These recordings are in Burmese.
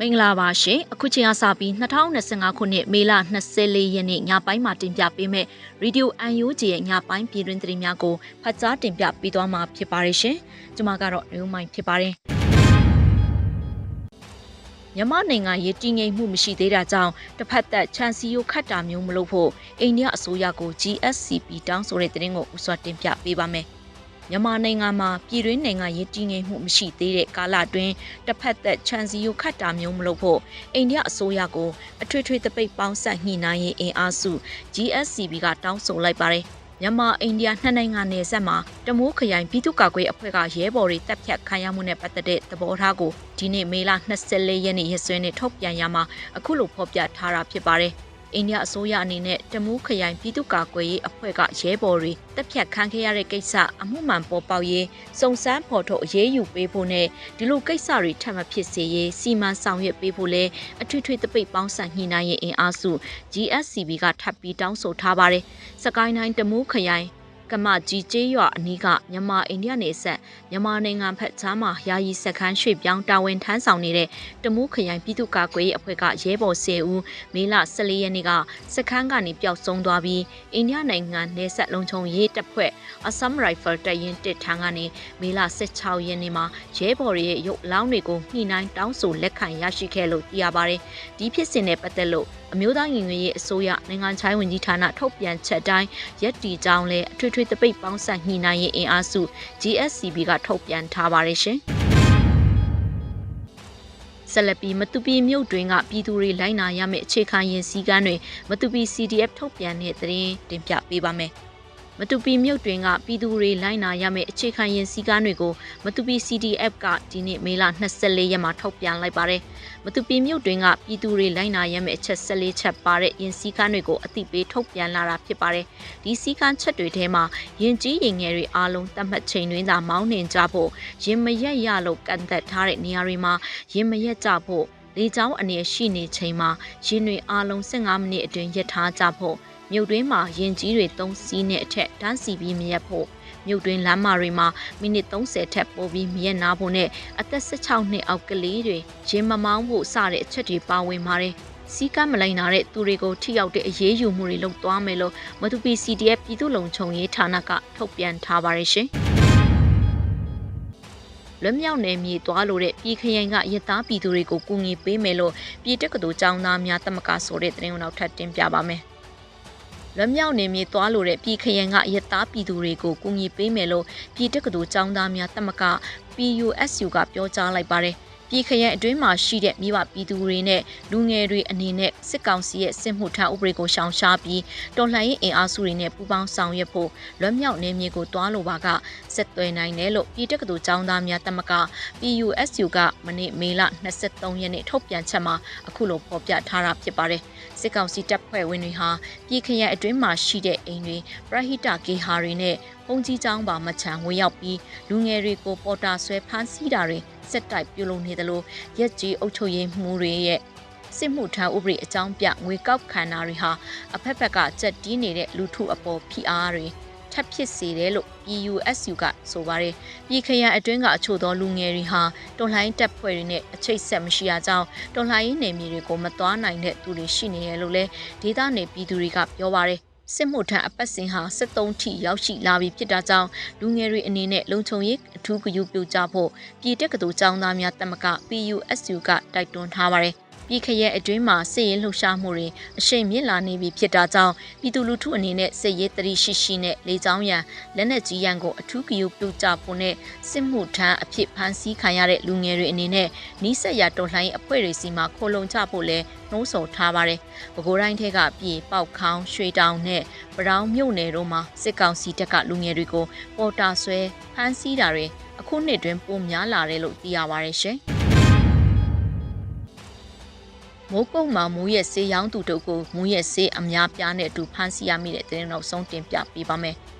မင်္ဂလာပါရှင်အခုချိန်ကစပြီး2025ခုနှစ်မေလ24ရက်နေ့ညပိုင်းမှာတင်ပြပေးမယ့် Radio UNG ရဲ့ညပိုင်းပြည်တွင်သတင်းများကိုဖတ်ကြားတင်ပြပေးသွားမှာဖြစ်ပါတယ်ရှင်ကျွန်မကတော့နေဦးမိုင်ဖြစ်ပါတယ်မြန်မာနိုင်ငံရေးတည်ငြိမ်မှုမရှိသေးတာကြောင့်တစ်ဖက်သက်ချန်စီယိုခတ်တာမျိုးမလုပ်ဖို့အိန္ဒိယအစိုးရကို GSCP တောင်းဆိုတဲ့သတင်းကိုဥစွာတင်ပြပေးပါမယ် မြန်မာနိုင်ငံမှာပြည်တွင်းနိုင်ငံရေးတည်ငြိမ်မှုမရှိသေးတဲ့ကာလအတွင်းတစ်ဖက်သက်ချန်စီယိုခတ်တာမျိုးမလုပ်ဖို့အိန္ဒိယအစိုးရကိုအထွေထွေတပိတ်ပေါင်းဆက်ညှိနှိုင်းရေးအင်အားစု GSCB ကတောင်းဆိုလိုက်ပါတယ်။မြန်မာအိန္ဒိယနှစ်နိုင်ငံနယ်စပ်မှာတမိုးခရိုင်ပြည်သူ့ကာကွယ်အဖွဲ့ကရဲဘော်တွေတပ်ဖြတ်ခံရမှုနဲ့ပတ်သက်တဲ့သဘောထားကိုဒီနေ့မေလ24ရက်နေ့ရက်စွဲနဲ့ထုတ်ပြန်ရမှာအခုလိုဖော်ပြထားတာဖြစ်ပါတယ်။ အိန္ဒိယအစိုးရအနေနဲ့တမူးခရိုင်ပြည်သူ့ကာကွယ်ရေးအဖွဲ့ကရဲဘော်တွေတပ်ဖြတ်ခံခဲ့ရတဲ့ကိစ္စအမှုမှန်ပေါ်ပေါက်ရေးစုံစမ်းဖော်ထုတ်အရေးယူပေးဖို့နဲ့ဒီလိုကိစ္စတွေထပ်မဖြစ်စေရေးစီမံဆောင်ရွက်ပေးဖို့လဲအထွေထွေတပိတ်ပေါင်းစပ်ညှိနှိုင်းရေးအင်အားစု GSCB ကထပ်ပြီးတောင်းဆိုထားပါတယ်။စကိုင်းတိုင်းတမူးခရိုင် ကမကြီးကျေးရွာအနီးကမြန်မာအိန္ဒိယနယ်စပ်မြန်မာနိုင်ငံဖက်ချမ်းမှာယာယီစခန်းရွှေ့ပြောင်းတာဝန်ထမ်းဆောင်နေတဲ့တမူးခရိုင်ပြည်သူ့ကာကွယ်ရေးအဖွဲ့ကရဲဘော်10ဦးမေလ14ရက်နေ့ကစခန်းကနေပျောက်ဆုံးသွားပြီးအိန္ဒိယနိုင်ငံနယ်စပ်လုံခြုံရေးတပ်ဖွဲ့အဆမ်ရိုင်ဖယ်တပ်ရင်းတစ်ထန်းကနေမေလ16ရက်နေ့မှာရဲဘော်တွေရဲ့ရုပ်လောင်းတွေကိုညှိနှိုင်းတောင်းဆိုလက်ခံရရှိခဲ့လို့သိရပါတယ်။ဒီဖြစ်စဉ်နဲ့ပတ်သက်လို့အမျိုးသားညီညွတ်ရေးအစိုးရနိုင်ငံခြားရေးဝန်ကြီးဌာနထုတ်ပြန်ချက်တိုင်းရက်တီကြောင်းလဲအထွေထွေတပိတ်ပေါင်းဆက်ညှိနှိုင်းရေးအင်အားစု GSCB ကထုတ်ပြန်ထားပါတယ်ရှင်ဆက်လက်ပြီးမတူပီမြို့တွင်ကပြည်သူတွေလိုက်နာရမယ့်အခြေခံရင်စည်းကမ်းတွေမတူပီ CDF ထုတ်ပြန်တဲ့သတင်းတင်ပြပေးပါမယ်။ မတူပီမြို့တွင်ကပြည်သူတွေလိုက်နာရမယ့်အခြေခံရင်စည်းကမ်းတွေကိုမတူပီ CDF ကဒီနေ့မေလ24ရက်မှာထုတ်ပြန်လိုက်ပါတယ်။မတူပီမြို့တွင်ကပြည်သူတွေလိုက်နာရမယ့်အချက်14ချက်ပါတဲ့ရင်စည်းကမ်းတွေကိုအသိပေးထုတ်ပြန်လာတာဖြစ်ပါတယ်။ဒီစည်းကမ်းချက်တွေထဲမှာရင်ကြီးရင်ငယ်တွေအားလုံးတတ်မှတ်ချိန်တွင်သာမောင်းနှင်ကြဖို့ရင်မရက်ရလို့ကန့်သက်ထားတဲ့နေရာတွေမှာရင်မရက်ကြဖို့လေကြောင်းအနေရှိနေချိန်မှာရင်တွေအားလုံး15မိနစ်အတွင်းရပ်ထားကြဖို့ မြို့တွင်းမှာရင်ကြီးတွေသုံးစီးနဲ့အထက်တန်းစီပြီးမရက်ဖို့မြို့တွင်းလမ်းမတွေမှာမိနစ်30ထက်ပိုပြီးမရက်နာဖို့နဲ့အသက်16နှစ်အောက်ကလေးတွေရင်မမောင်းဖို့စတဲ့အချက်တွေပါဝင်ပါတယ်စီကမလိုက်နာတဲ့သူတွေကိုထိရောက်တဲ့အရေးယူမှုတွေလုပ်သွားမယ်လို့မတူပီ CDF ပြည်သူ့လုံခြုံရေးဌာနကထုတ်ပြန်ထားပါတယ်ရှင်လွတ်မြောက်နယ်မြေသွားလို့တဲ့ပြည်ခရိုင်ကရသားပြည်သူတွေကိုကူညီပေးမယ်လို့ပြည်တက္ကသိုလ်ကျောင်းသားများတမကဆိုတဲ့သတင်းကိုနောက်ထပ်တင်ပြပါမယ်။ လွတ်မြောက်နေမြေသွားလိုတဲ့ပြည်ခရန်ကရသားပြည်သူတွေကိုကူညီပေးမယ်လို့ပြည်တက္ကသိုလ်ကျောင်းသားများတမက PUSU ကပြောကြားလိုက်ပါတယ် ပြည်ခရဲအတွင်းမှာရှိတဲ့မိဘပြည်သူတွေနဲ့လူငယ်တွေအနေနဲ့စစ်ကောင်စီရဲ့စစ်မှုထမ်းဥပဒေကိုရှောင်ရှားပြီးတော်လှန်ရေးအင်အားစုတွေနဲ့ပူးပေါင်းဆောင်ရွက်ဖို့လွတ်မြောက်နေမြေကိုတွားလိုပါကဆက်သွယ်နိုင်တယ်လို့ပြည်တက္ကသိုလ်ကျောင်းသားများတမက PUSU ကမနေ့မေလ23ရက်နေ့ထုတ်ပြန်ချက်မှာအခုလိုဖော်ပြထားတာဖြစ်ပါတယ်စစ်ကောင်စီတပ်ဖွဲ့ဝင်တွေဟာပြည်ခရဲအတွင်းမှာရှိတဲ့အိမ်တွေပရဟိတဂေဟာတွေနဲ့ ဘုံကြီးကျောင်းပါမချံဝင်ရောက်ပြီးလူငယ်တွေကိုပေါ်တာဆွဲဖမ်းဆီးတာတွေစစ်တိုက်ပြုလုပ်နေသလိုရက်ကြီးအုပ်ချုပ်ရေးမှုတွေရဲ့စစ်မှုထမ်းဥပဒေအကြောင်းပြငွေကောက်ခံတာတွေဟာအဖက်ဖက်ကကြက်တီးနေတဲ့လူထုအပေါ်ဖိအားတွေထပ်ဖြစ်စေတယ်လို့ PUSU ကဆိုပါတယ်။ပြည်ခရန်အတွင်းကအချို့သောလူငယ်တွေဟာတော်လှန်ရေးတပ်ဖွဲ့တွေနဲ့အချိတ်ဆက်မရှိရကြောင်းတော်လှန်ရေးနယ်မြေတွေကိုမသွားနိုင်တဲ့သူတွေရှိနေတယ်လို့လည်းဒေသနယ်ပြည်သူတွေကပြောပါတယ် စစ်မှုထမ်းအပတ်စဉ်ဟာ73ထိရောက်ရှိလာပြီဖြစ်တာကြောင့်လူငယ်တွေအနေနဲ့လုံခြုံရေးအထူးဂရုပြုကြဖို့ပြည်တက္ကသိုလ်ကျောင်းသားများတမက PUSU ကတိုက်တွန်းထားပါတယ်။ ပြည်ခရဲအတွင်းမှာစစ်ရေးလှုပ်ရှားမှုတွေအရှိန်မြင့်လာနေပြီဖြစ်တာကြောင့်ပြည်သူလူထုအနေနဲ့စစ်ရေးတတိရှိရှိနဲ့လေကြောင်းရန်လက်နက်ကြီးရန်ကိုအထူးဂရုပြုကြဖို့နဲ့စစ်မှုထမ်းအဖြစ်ဖမ်းဆီးခံရတဲ့လူငယ်တွေအနေနဲ့နီးစပ်ရာတော်လှန်ရေးအဖွဲ့တွေစီမှာခိုလုံကြဖို့လဲနှိုးဆော်ထားပါတယ်။ပဲခူးတိုင်းထက်ကပြည်ပေါက်ခေါင်းရွှေတောင်နဲ့ပရောင်းမြို့နယ်တို့မှာစစ်ကောင်စီတပ်ကလူငယ်တွေကိုပေါ်တာဆွဲဖမ်းဆီးတာတွေအခုနှစ်တွင်ပိုများလာတယ်လို့သိရပါတယ်ရှင်။ မိုးကုတ်မှာမူရဲ့ဆေးရောင်းသူတို့ကိုမူရဲ့ဆေးအများပြားနဲ့အတူဖမ်းဆီးရမိတဲ့တဲ့နောက်ဆုံးတင်ပြပေးပါမယ်။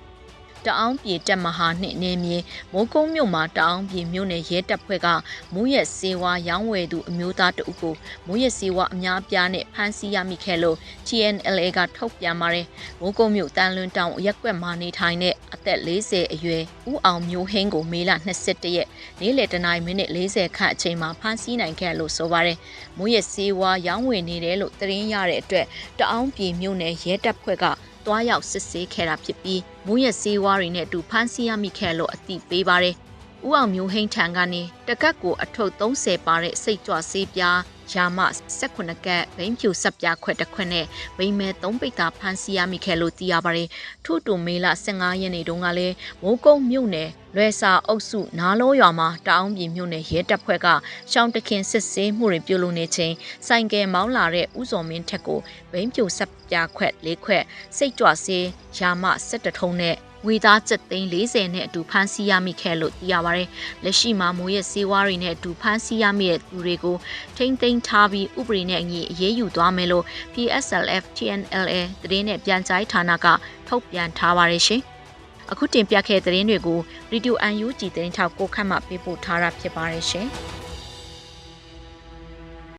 တအောင်းပြည်တက်မဟာနှင့်နေမြေမိုးကုန်းမြို့မှာတအောင်းပြည်မြို့နယ်ရဲတပ်ဖွဲ့ကမူးရက်စေဝါရောင်းဝယ်သူအမျိုးသားတအုပ်ကိုမူးရက်စေဝါအများအပြားနဲ့ဖမ်းဆီးရမိခဲ့လို့ TNLA ကထုတ်ပြန်ပါတယ်မိုးကုန်းမြို့တန်လွင်တောင်ရက်ကွက်မှာနေထိုင်တဲ့အ သက်40အရွယ်ဦးအောင်မျိုးဟင်းကိုမေလ22ရက်နေ့လယ်တနာရီမိနစ်40ခန့်အချိန်မှာဖမ်းဆီးနိုင်ခဲ့လို့ဆိုပါတယ်မူးရက်စေဝါရောင်းဝယ်နေတယ်လို့သတင်းရတဲ့အတွက်တအောင်းပြည်မြို့နယ်ရဲတပ်ဖွဲ့ကတွားရောက်စစ်ဆေးခဲ့တာဖြစ်ပြီးမူးယက်စေးဝါးတွေနဲ့အတူဖမ်းဆီးရမိခဲ့လို့အသိပေးပါတယ်။ ဦးအောင်မျိုးဟိန်းထံကနေတကက်ကိုအထုပ်30ပါတဲ့စိတ်ကြွဆေးပြားယာမ18ကက်ဘိန်းဖြူဆက်ပြားခွက်တစ်ခွက်နဲ့ဘိန်းမဲ3ပိတ်တာဖမ်းဆီးရမိခဲ့လို့သိရပါတယ်။ထို့တူမေလ15ရက်နေ့တုန်းကလည်းမိုးကုတ်မြို့နယ်လွယ်စာအုပ်စုနားလုံးရွာမှာတအောင်ပြည်မြို့နယ်ရဲတပ်ဖွဲ့ကရှောင်းတခင်စစ်ဆေးမှုတွေပြုလုပ်နေချိန်ဆိုင်ကယ်မောင်းလာတဲ့ဥစော်မင်းထက်ကိုဘိန်းပြိုဆက်ပြခွက်၄ခွက်စိတ်ကြွစေးယာမ17ထုံးနဲ့ ဝေသား7သိန်း40နဲ့အတူဖမ်းဆီးရမိခဲ့လို့သိရပါတယ်။လက်ရှိမှာမိုးရဲ့စေဝါးတွေနဲ့အတူဖမ်းဆီးရမိတဲ့သူတွေကိုထိမ့်သိမ်းထားပြီးဥပဒေနဲ့အညီအရေးယူသွားမယ်လို့ PSLF TNLA သတင်းနဲ့ပြန်ကြားဌာနကထုတ်ပြန်ထားပါတယ်ရှင်။အခုတင်ပြခဲ့တဲ့သတင်းတွေကို Radio UNG သတင်းထောက်ကိုခန့်မှပေးပို့ထားတာဖြစ်ပါတယ်ရှင်။